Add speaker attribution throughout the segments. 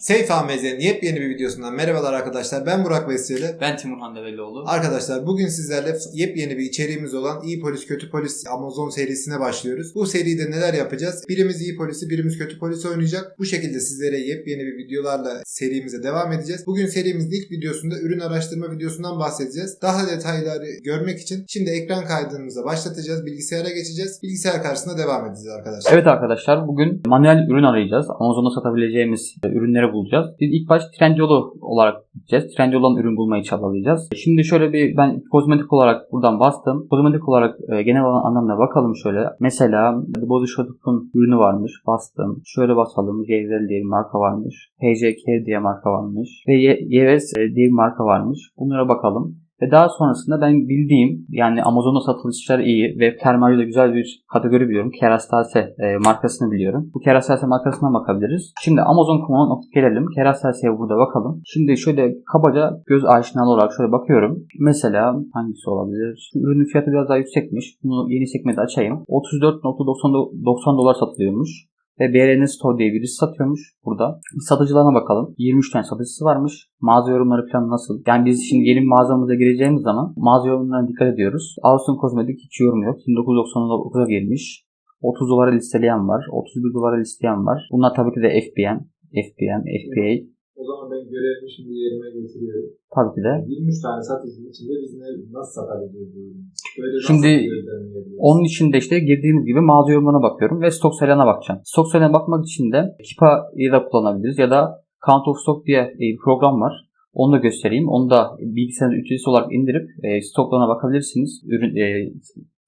Speaker 1: Seyf AMZ'nin yepyeni bir videosundan merhabalar arkadaşlar. Ben Burak Veseli.
Speaker 2: Ben Timurhan Develioğlu.
Speaker 1: Arkadaşlar bugün sizlerle yepyeni bir içeriğimiz olan İyi Polis Kötü Polis Amazon serisine başlıyoruz. Bu seride neler yapacağız? Birimiz iyi polisi, birimiz kötü polisi oynayacak. Bu şekilde sizlere yepyeni bir videolarla serimize devam edeceğiz. Bugün serimizin ilk videosunda ürün araştırma videosundan bahsedeceğiz. Daha detayları görmek için şimdi ekran kaydımıza başlatacağız. Bilgisayara geçeceğiz. Bilgisayar karşısında devam edeceğiz arkadaşlar.
Speaker 2: Evet arkadaşlar bugün manuel ürün arayacağız. Amazon'da satabileceğimiz e, bulacağız. Biz ilk baş Trendyol'u olarak gideceğiz. Trendyol'dan ürün bulmayı çabalayacağız. Şimdi şöyle bir ben kozmetik olarak buradan bastım. Kozmetik olarak e, genel olan anlamına bakalım şöyle. Mesela The Body Shop'un ürünü varmış. Bastım. Şöyle basalım. Gezel diye bir marka varmış. PJK diye marka varmış. Ve Ye- Yeves e, diye bir marka varmış. Bunlara bakalım. Ve daha sonrasında ben bildiğim yani Amazon'da satılışlar iyi ve Kermario'da güzel bir kategori biliyorum. Kerastase e, markasını biliyorum. Bu Kerastase markasına bakabiliriz. Şimdi Amazon.com'a gelelim. Kerastase'ye burada bakalım. Şimdi şöyle kabaca göz aşinalı olarak şöyle bakıyorum. Mesela hangisi olabilir? Ürünün fiyatı biraz daha yüksekmiş. Bunu yeni sekmede açayım. 34.90 dolar satılıyormuş. Ve BRN Store diye birisi satıyormuş burada. Satıcılarına bakalım. 23 tane satıcısı varmış. Mağaza yorumları falan nasıl? Yani biz şimdi yeni mağazamıza gireceğimiz zaman mağaza yorumlarına dikkat ediyoruz. Austin Kozmetik hiç yorum yok. 29.99'a girmiş. 30 dolara listeleyen var. 31 dolara listeleyen var. Bunlar tabii ki de FBN, FBN, FBA.
Speaker 1: O zaman ben görevimi şimdi yerime getiriyorum.
Speaker 2: Tabii ki de.
Speaker 1: 23 tane satıcının içinde biz ne, nasıl satabiliriz bu ürünü? Böyle nasıl
Speaker 2: Şimdi? Onun için de işte girdiğimiz gibi mağaza yorumlarına bakıyorum ve stok sayılarına bakacağım. Stok sayılarına bakmak için de Kipa'yı da kullanabiliriz ya da Count of Stock diye bir program var. Onu da göstereyim. Onu da bilgisayarınız ücretsiz olarak indirip e, stoklarına bakabilirsiniz. Ürün, e,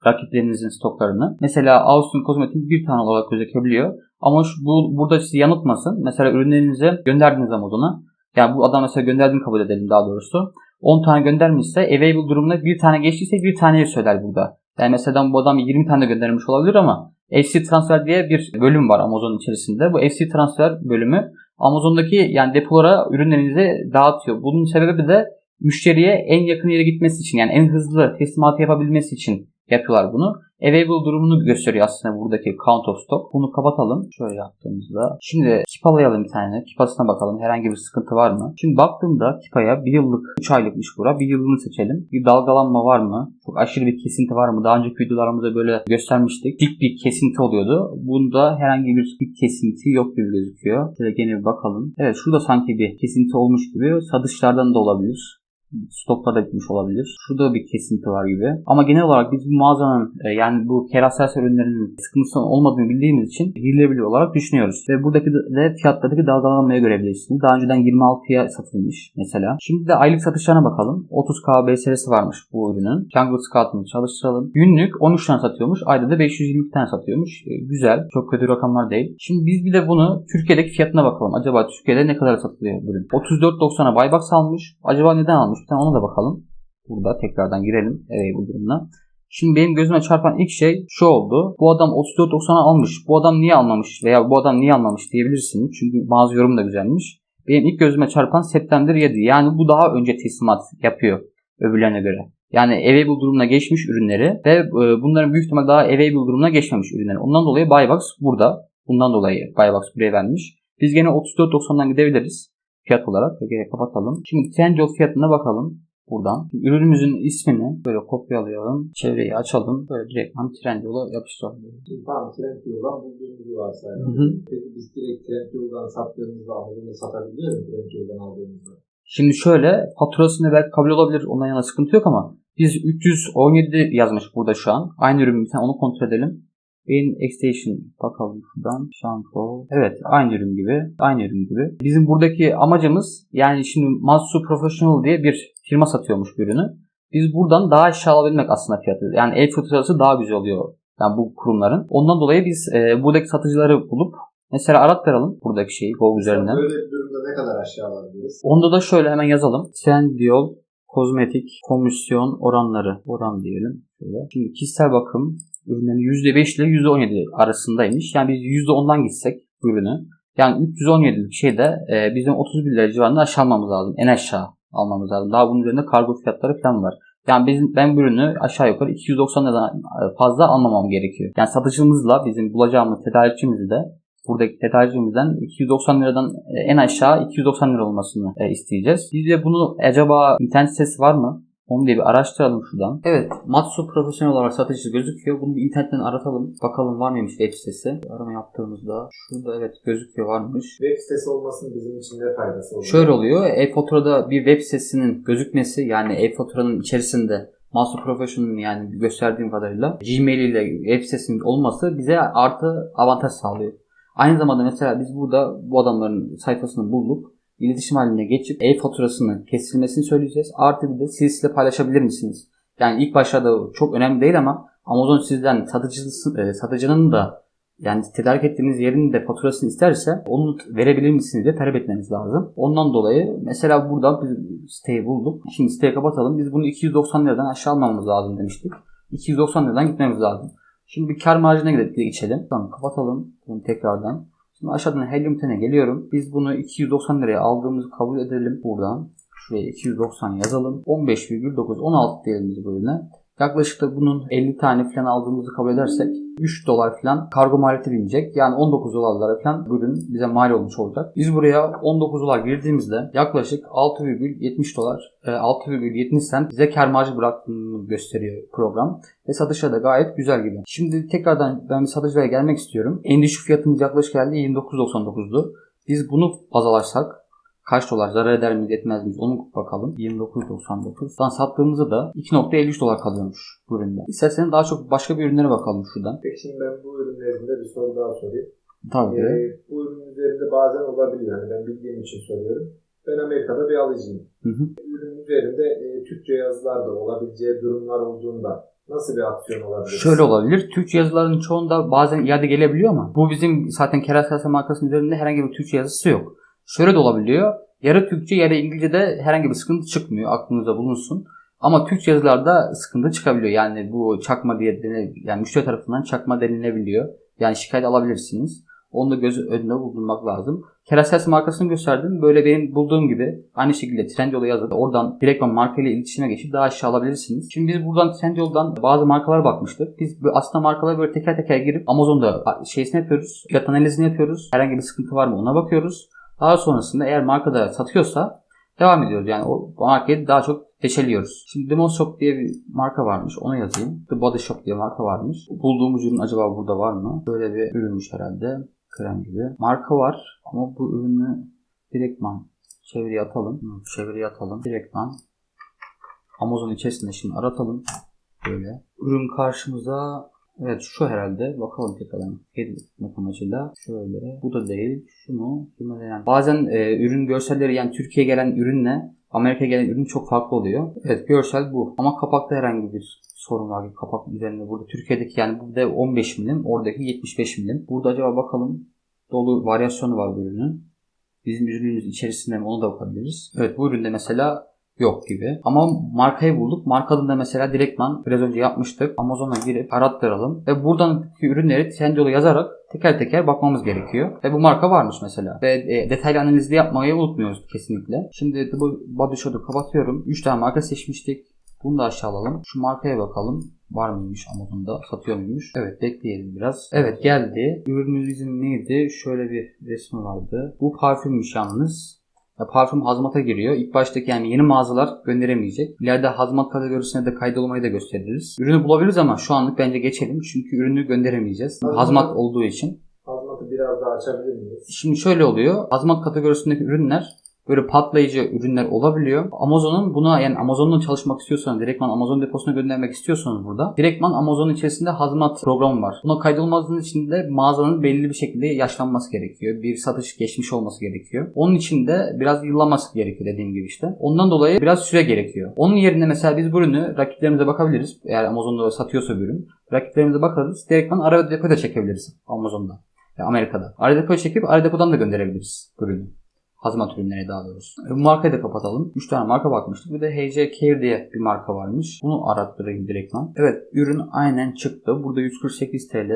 Speaker 2: rakiplerinizin stoklarını. Mesela Austin Kozmetik bir tane olarak gözükebiliyor. Ama şu, bu burada sizi yanıltmasın. Mesela ürünlerinizi gönderdiniz Amazon'a. Yani bu adam mesela gönderdiğini kabul edelim daha doğrusu. 10 tane göndermişse available durumunda bir tane geçtiyse bir taneyi söyler burada. Yani mesela bu adam 20 tane de göndermiş olabilir ama FC Transfer diye bir bölüm var Amazon içerisinde. Bu FC Transfer bölümü Amazon'daki yani depolara ürünlerinizi dağıtıyor. Bunun sebebi de müşteriye en yakın yere gitmesi için yani en hızlı teslimatı yapabilmesi için yapıyorlar bunu. Available durumunu gösteriyor aslında buradaki count of stock. Bunu kapatalım. Şöyle yaptığımızda. Şimdi kipalayalım bir tane. Kipasına bakalım. Herhangi bir sıkıntı var mı? Şimdi baktığımda kipaya bir yıllık 3 aylıkmış bura. Bir yıllığını seçelim. Bir dalgalanma var mı? Çok aşırı bir kesinti var mı? Daha önceki videolarımızda böyle göstermiştik. Dik bir kesinti oluyordu. Bunda herhangi bir kesinti yok gibi gözüküyor. Şöyle gene bir bakalım. Evet şurada sanki bir kesinti olmuş gibi. Satışlardan da olabilir stoklar da bitmiş olabilir. Şurada bir kesinti var gibi. Ama genel olarak biz bu mağazanın e, yani bu kerasel ürünlerinin sıkıntısı olmadığını bildiğimiz için girilebilir olarak düşünüyoruz. Ve buradaki de fiyatlardaki dalgalanmaya görebilirsiniz. Daha önceden 26'ya satılmış mesela. Şimdi de aylık satışlarına bakalım. 30k BSR'si varmış bu ürünün. Jungle Scout'unu çalıştıralım. Günlük 13 tane satıyormuş. Ayda da 520 tane satıyormuş. E, güzel. Çok kötü rakamlar değil. Şimdi biz bir de bunu Türkiye'deki fiyatına bakalım. Acaba Türkiye'de ne kadar satılıyor ürün? 34.90'a Buybox almış. Acaba neden almış? Tane ona da bakalım. Burada tekrardan girelim evet, bu durumuna. Şimdi benim gözüme çarpan ilk şey şu oldu. Bu adam 34.90'a almış. Bu adam niye almamış veya bu adam niye almamış diyebilirsiniz. Çünkü bazı yorum da güzelmiş. Benim ilk gözüme çarpan September 7. Yani bu daha önce teslimat yapıyor öbürlerine göre. Yani available durumuna geçmiş ürünleri ve e, bunların büyük ihtimal daha available durumuna geçmemiş ürünleri. Ondan dolayı Buybox burada. Bundan dolayı Buybox buraya vermiş. Biz gene 34.90'dan gidebiliriz fiyat olarak. Peki kapatalım. Şimdi Trendyol fiyatına bakalım buradan. Ürünümüzün ismini böyle kopyalayalım. Çevreyi açalım. Böyle direkt Trendyol'a yapıştıralım.
Speaker 1: Tamam Trendyol'dan bulduğumuzu varsayalım. Peki biz direkt Trendyol'dan sattığımızda Amazon'da satabiliyor muyuz Trendyol'dan aldığımızda?
Speaker 2: Şimdi şöyle faturasını belki kabul olabilir. Ondan yana sıkıntı yok ama biz 317 yazmış burada şu an. Aynı ürün tane onu kontrol edelim. In Extension bakalım şuradan. Shampoo. Evet aynı ürün gibi. Aynı ürün gibi. Bizim buradaki amacımız yani şimdi Matsu Professional diye bir firma satıyormuş bu ürünü. Biz buradan daha aşağı alabilmek aslında fiyatı. Yani el faturası daha güzel oluyor. Yani bu kurumların. Ondan dolayı biz e, buradaki satıcıları bulup mesela arattıralım buradaki şeyi Go üzerinden.
Speaker 1: Böyle bir durumda ne kadar aşağı alabiliriz?
Speaker 2: Onda da şöyle hemen yazalım. Trendyol kozmetik komisyon oranları. Oran diyelim. Şöyle. Şimdi kişisel bakım ürünlerin %5 ile %17 arasındaymış. Yani biz %10'dan gitsek ürünü. Yani 317'lik şeyde e, bizim 31 lira civarında aşağı almamız lazım. En aşağı almamız lazım. Daha bunun üzerinde kargo fiyatları falan var. Yani bizim, ben ürünü aşağı yukarı 290 liradan fazla almamam gerekiyor. Yani satıcımızla bizim bulacağımız tedarikçimizle de buradaki tedarikçimizden 290 liradan e, en aşağı 290 lira olmasını e, isteyeceğiz. Biz de bunu acaba internet sitesi var mı? Onu diye bir araştıralım şuradan. Evet, Matsu profesyonel olarak satıcısı gözüküyor. Bunu bir internetten aratalım. Bakalım var mıymış web sitesi. Arama yaptığımızda şurada evet gözüküyor varmış.
Speaker 1: Web sitesi olmasının bizim için ne faydası olur?
Speaker 2: Şöyle oluyor. E-faturada bir web sitesinin gözükmesi yani e-faturanın içerisinde Master Professional'ın yani gösterdiğim kadarıyla Gmail ile web sitesinin olması bize artı avantaj sağlıyor. Aynı zamanda mesela biz burada bu adamların sayfasını bulduk. İletişim haline geçip e-faturasının kesilmesini söyleyeceğiz. Artı bir de silsile paylaşabilir misiniz? Yani ilk başlarda çok önemli değil ama Amazon sizden satıcısı, e, satıcının da yani tedarik ettiğiniz yerin de faturasını isterse onu verebilir misiniz diye talep etmeniz lazım. Ondan dolayı mesela burada biz siteyi bulduk. Şimdi siteyi kapatalım. Biz bunu 290 liradan aşağı almamız lazım demiştik. 290 liradan gitmemiz lazım. Şimdi bir kar marjına gidelim, geçelim. Tamam kapatalım bunu tekrardan. Şimdi aşağıdan Helium 10'e geliyorum. Biz bunu 290 liraya aldığımızı kabul edelim buradan. Şuraya 290 yazalım. 15,9 16 diyelim biz bu ürüne. Yaklaşık da bunun 50 tane falan aldığımızı kabul edersek 3 dolar falan kargo maliyeti binecek. Yani 19 dolarlara falan ürün bize mal olmuş olacak. Biz buraya 19 dolar girdiğimizde yaklaşık 6,70 dolar, e, 6,70 cent bize kar marjı bıraktığını gösteriyor program. Ve satışa da gayet güzel gibi. Şimdi tekrardan ben bir satıcıya gelmek istiyorum. En düşük fiyatımız yaklaşık geldi 29.99'du. Biz bunu baz alırsak kaç dolar zarar eder miyiz etmez miyiz onu bakalım. 29.99'dan sattığımızda da 2.53 dolar kalıyormuş bu üründe. İsterseniz daha çok başka bir ürünlere bakalım şuradan.
Speaker 1: Peki şimdi ben bu ürünlerinde bir soru daha sorayım.
Speaker 2: Tabii.
Speaker 1: Ee, bu ürün üzerinde bazen olabilir yani ben bildiğim için soruyorum. Ben Amerika'da bir alıcıyım.
Speaker 2: Hı hı.
Speaker 1: Ürünün üzerinde e, Türkçe yazılar da olabileceği durumlar olduğunda nasıl bir aksiyon olabilir?
Speaker 2: Şöyle olabilir. Türkçe yazıların çoğunda bazen iade gelebiliyor ama bu bizim zaten Kerastase markasının üzerinde herhangi bir Türkçe yazısı yok. Şöyle de olabiliyor. Yarı Türkçe yarı İngilizce'de herhangi bir sıkıntı çıkmıyor. Aklınızda bulunsun. Ama Türkçe yazılarda sıkıntı çıkabiliyor. Yani bu çakma diye dene- yani müşteri tarafından çakma denilebiliyor. Yani şikayet alabilirsiniz. Onu da göz önünde bulundurmak lazım. Kerastase markasını gösterdim. Böyle benim bulduğum gibi aynı şekilde Trendyol'a yazıp oradan direktman markayla iletişime geçip daha aşağı alabilirsiniz. Şimdi biz buradan Trendyol'dan bazı markalara bakmıştık. Biz aslında markalara böyle teker teker girip Amazon'da şeysini yapıyoruz. Fiyat analizini yapıyoruz. Herhangi bir sıkıntı var mı ona bakıyoruz. Daha sonrasında eğer markada satıyorsa devam ediyoruz. Yani o markayı daha çok deşeliyoruz. Şimdi Demon Shop diye bir marka varmış. Onu yazayım. The Body Shop diye marka varmış. Bulduğumuz ürün acaba burada var mı? Böyle bir ürünmüş herhalde. Krem gibi. Marka var ama bu ürünü direktman çeviriye atalım. Çeviriye atalım. Direktman Amazon içerisinde şimdi aratalım. Böyle. Ürün karşımıza Evet şu herhalde. Bakalım tekrardan. Etmek amacıyla. Şöyle. Bu da değil. Şu mu? Yani bazen e, ürün görselleri yani Türkiye'ye gelen ürünle Amerika'ya gelen ürün çok farklı oluyor. Evet görsel bu. Ama kapakta herhangi bir sorun var. Kapak üzerinde burada Türkiye'deki yani burada 15 milim. Oradaki 75 milim. Burada acaba bakalım. Dolu varyasyonu var bu ürünün. Bizim ürünümüz içerisinde mi onu da bakabiliriz. Evet bu üründe mesela yok gibi. Ama markayı bulduk. Markanın da mesela direktman biraz önce yapmıştık. Amazon'a girip arattıralım. Ve buradan ürünleri Trendyol'a yazarak teker teker bakmamız gerekiyor. Ve bu marka varmış mesela. Ve e, detaylı analizde yapmayı unutmuyoruz kesinlikle. Şimdi bu Body Shop'u kapatıyorum. 3 tane marka seçmiştik. Bunu da aşağı alalım. Şu markaya bakalım. Var mıymış Amazon'da? Satıyor muymuş? Evet bekleyelim biraz. Evet geldi. Ürünümüzün neydi? Şöyle bir resmi vardı. Bu parfümmüş yalnız. Parfüm hazmata giriyor. İlk baştaki yani yeni mağazalar gönderemeyecek. İleride hazmat kategorisine de kaydolmayı da gösteririz. Ürünü bulabiliriz ama şu anlık bence geçelim. Çünkü ürünü gönderemeyeceğiz.
Speaker 1: Hazmat-
Speaker 2: Hazmat olduğu için.
Speaker 1: Hazmatı biraz daha açabilir miyiz?
Speaker 2: Şimdi şöyle oluyor. Hazmat kategorisindeki ürünler böyle patlayıcı ürünler olabiliyor. Amazon'un buna yani Amazon'la çalışmak istiyorsanız direktman Amazon deposuna göndermek istiyorsanız burada direktman Amazon'un içerisinde hazmat programı var. Buna kaydolmanızın için de mağazanın belli bir şekilde yaşlanması gerekiyor. Bir satış geçmiş olması gerekiyor. Onun için de biraz yıllanması gerekiyor dediğim gibi işte. Ondan dolayı biraz süre gerekiyor. Onun yerine mesela biz bu ürünü rakiplerimize bakabiliriz. Eğer Amazon'da satıyorsa bir ürün. Rakiplerimize bakarız. Direktman ara depoya da çekebiliriz Amazon'da. Ya Amerika'da. Ara depoya çekip ara depodan da gönderebiliriz ürünü. Hazmat ürünleri daha doğrusu. E, markayı da kapatalım. 3 tane marka bakmıştık. Bir de HJ Care diye bir marka varmış. Bunu arattırayım direktman. Evet ürün aynen çıktı. Burada 148 TL.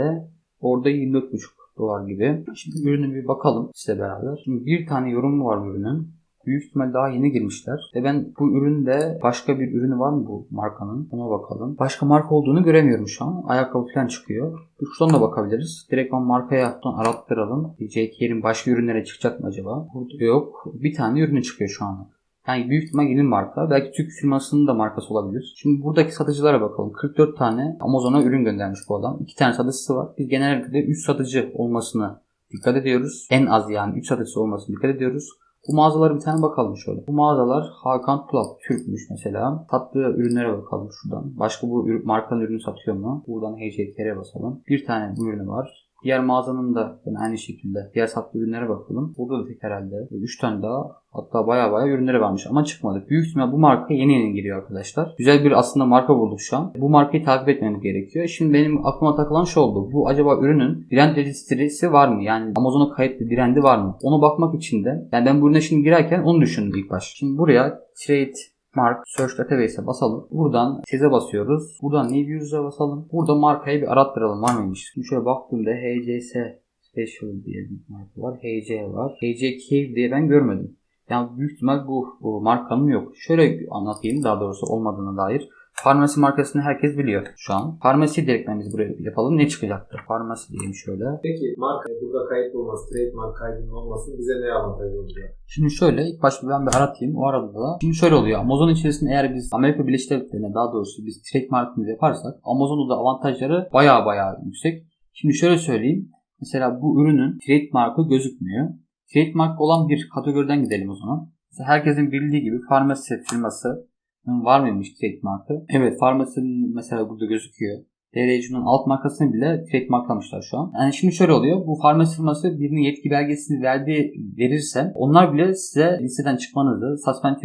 Speaker 2: Orada 24,5 dolar gibi. Şimdi ürünü bir bakalım size beraber. Şimdi bir tane yorumu var ürünün. Büyük ihtimal daha yeni girmişler. Ve ben bu üründe başka bir ürünü var mı bu markanın? Ona bakalım. Başka marka olduğunu göremiyorum şu an. Ayakkabı falan çıkıyor. Şuradan da bakabiliriz. Direkt ben markaya buradan arattıralım. JK'nin başka ürünlere çıkacak mı acaba? Burada yok. Bir tane ürünü çıkıyor şu an. Yani büyük ihtimal yeni marka. Belki Türk firmasının da markası olabilir. Şimdi buradaki satıcılara bakalım. 44 tane Amazon'a ürün göndermiş bu adam. 2 tane satıcısı var. Biz genellikle 3 satıcı olmasını dikkat ediyoruz. En az yani 3 satıcısı olmasını dikkat ediyoruz. Bu mağazalara bir tane bakalım şöyle. Bu mağazalar Hakan Tulap Türkmüş mesela. Sattığı ürünlere bakalım şuradan. Başka bu markanın ürünü satıyor mu? Buradan HCK'ye basalım. Bir tane bu ürünü var. Diğer mağazanın da yine aynı şekilde diğer sattığı ürünlere bakalım. Burada da tek herhalde 3 tane daha hatta baya baya ürünleri varmış ama çıkmadı. Büyük ihtimal bu marka yeni yeni giriyor arkadaşlar. Güzel bir aslında marka bulduk şu an. Bu markayı takip etmemiz gerekiyor. Şimdi benim aklıma takılan şu oldu. Bu acaba ürünün brand registresi var mı? Yani Amazon'a kayıtlı brandi var mı? Onu bakmak için de yani ben bu ürüne şimdi girerken onu düşündüm ilk baş. Şimdi buraya trade Mark Search Database'e basalım. Buradan teze basıyoruz. Buradan New User'a basalım. Burada markayı bir arattıralım var mıymış? Şimdi şöyle baktığımda HCS Special diye bir marka var. HC var. HC Cave diye ben görmedim. Yani büyük ihtimal bu, bu markanın yok. Şöyle anlatayım daha doğrusu olmadığına dair. Farmasi markasını herkes biliyor şu an. Farmasi direktmen biz buraya yapalım. Ne çıkacaktır? Farmasi diyeyim şöyle.
Speaker 3: Peki marka burada kayıt olması, trademark kaydının olması bize ne avantajı olacak?
Speaker 2: Şimdi şöyle ilk başta ben bir aratayım. O arada da şimdi şöyle oluyor. Amazon içerisinde eğer biz Amerika Birleşik Devletleri'ne daha doğrusu biz trademark'ımızı yaparsak Amazon'da da avantajları baya baya yüksek. Şimdi şöyle söyleyeyim. Mesela bu ürünün trademark'ı gözükmüyor. Trademark olan bir kategoriden gidelim o zaman. Mesela herkesin bildiği gibi farmasi firması var mıymış trademark'ı? Evet farmasinin mesela burada gözüküyor. DRC'nin alt markasını bile trademarklamışlar şu an. Yani şimdi şöyle oluyor. Bu farmasi firması birinin yetki belgesini verdiği verirse onlar bile size listeden çıkmanızı, suspend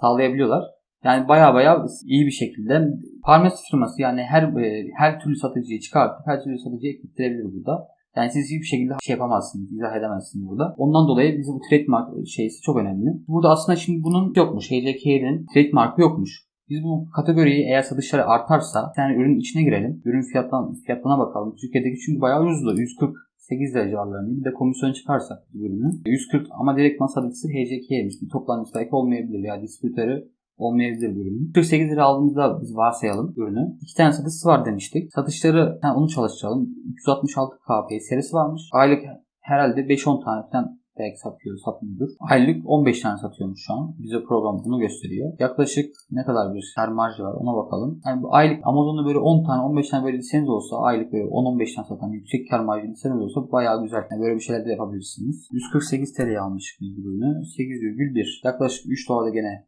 Speaker 2: sağlayabiliyorlar. Yani baya baya iyi bir şekilde farmasi firması yani her e, her türlü satıcıyı çıkartıp her türlü satıcıyı eklettirebilir burada. Yani siz hiçbir şekilde şey yapamazsınız, izah edemezsiniz burada. Ondan dolayı bizim bu trademark şeysi çok önemli. Burada aslında şimdi bunun yokmuş. HLK'nin trademarkı yokmuş. Biz bu kategoriyi eğer satışları artarsa yani ürünün içine girelim. Ürün fiyattan, fiyatına bakalım. Türkiye'deki çünkü bayağı ucuzdu. 148 lira civarlarında. Bir de komisyon çıkarsak bu ürünü. 140 ama direkt satıcısı HCK'ymiş. Bir toplantısı belki olmayabilir. Ya distribütörü olmayabilir ürünün. 48 lira aldığımızda biz varsayalım ürünü. İki tane satıcısı var demiştik. Satışları ha, onu çalıştıralım. 366 KP serisi varmış. Aylık herhalde 5-10 tane falan belki satıyor, satmıyordur. Aylık 15 tane satıyormuş şu an. Bize program bunu gösteriyor. Yaklaşık ne kadar bir kar marjı var ona bakalım. Yani bu aylık Amazon'da böyle 10 tane 15 tane böyle liseniz olsa aylık böyle 10-15 tane satan yüksek kar marjı liseniz olsa bayağı güzel. Yani böyle bir şeyler de yapabilirsiniz. 148 TL'ye almıştık biz bu ürünü. 8,1 yaklaşık 3 dolarda gene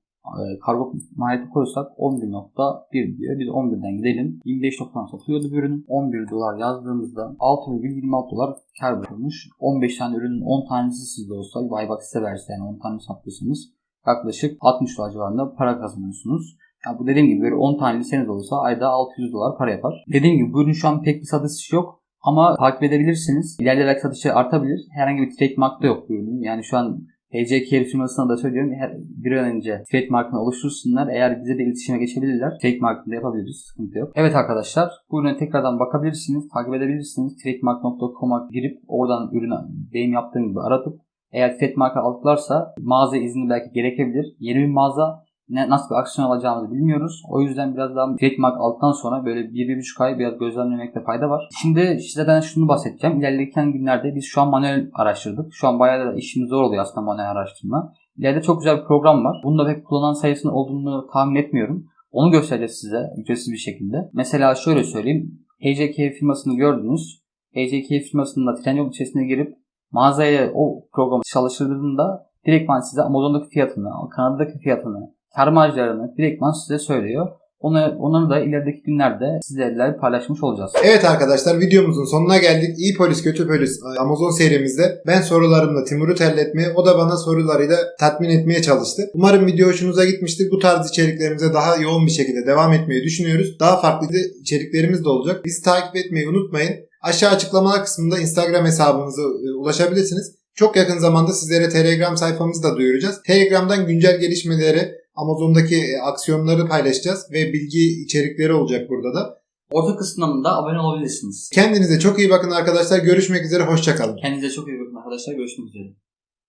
Speaker 2: kargo maliyeti koysak 11.1 diyor. Biz 11'den gidelim. 25.90 satılıyordu bu ürün. 11 dolar yazdığımızda 6,26 dolar kar bırakılmış. 15 tane ürünün 10 tanesi sizde olsa Buybox size verse yani 10 tane sattıysanız yaklaşık 60 dolar civarında para kazanıyorsunuz. Ya bu dediğim gibi böyle 10 tane liseniz olsa ayda 600 dolar para yapar. Dediğim gibi bu ürün şu an pek bir satışı yok. Ama takip edebilirsiniz. İleride belki satışı artabilir. Herhangi bir trademark da yok bu ürünün. Yani şu an HCK firmasına da söylüyorum her, bir an önce trademarkını oluştursunlar. Eğer bize de iletişime geçebilirler. Trademarkını da yapabiliriz. Sıkıntı yok. Evet arkadaşlar bu ürüne tekrardan bakabilirsiniz. Takip edebilirsiniz. Trademark.com'a girip oradan ürünü benim yaptığım gibi aratıp eğer trademark'ı aldılarsa mağaza izni belki gerekebilir. Yeni bir mağaza ne, nasıl bir aksiyon alacağımızı bilmiyoruz. O yüzden biraz daha trademark aldıktan sonra böyle 1-1,5 ay biraz gözlemlemekte fayda var. Şimdi sizden şunu bahsedeceğim. İlerleyen günlerde biz şu an manuel araştırdık. Şu an bayağı da işimiz zor oluyor aslında manuel araştırma. İleride çok güzel bir program var. Bunda pek kullanan sayısının olduğunu tahmin etmiyorum. Onu göstereceğiz size ücretsiz bir şekilde. Mesela şöyle söyleyeyim. HCK firmasını gördünüz. HCK firmasının da Trendyol içerisine girip mağazaya o programı çalıştırdığında direktman size Amazon'daki fiyatını, Kanada'daki fiyatını, kar marjlarını direktman size söylüyor. Onu, onları da ilerideki günlerde sizlerle paylaşmış olacağız.
Speaker 1: Evet arkadaşlar videomuzun sonuna geldik. İyi polis kötü polis Amazon serimizde ben sorularımla Timur'u terletmeye o da bana sorularıyla tatmin etmeye çalıştı. Umarım video hoşunuza gitmiştir. Bu tarz içeriklerimize daha yoğun bir şekilde devam etmeyi düşünüyoruz. Daha farklı içeriklerimiz de olacak. Bizi takip etmeyi unutmayın. Aşağı açıklamalar kısmında Instagram hesabımıza e, ulaşabilirsiniz. Çok yakın zamanda sizlere Telegram sayfamızı da duyuracağız. Telegram'dan güncel gelişmeleri, Amazon'daki e, aksiyonları paylaşacağız ve bilgi içerikleri olacak burada da.
Speaker 2: Orta kısmında abone olabilirsiniz.
Speaker 1: Kendinize çok iyi bakın arkadaşlar. Görüşmek üzere. Hoşçakalın.
Speaker 2: Kendinize çok iyi bakın arkadaşlar. Görüşmek üzere.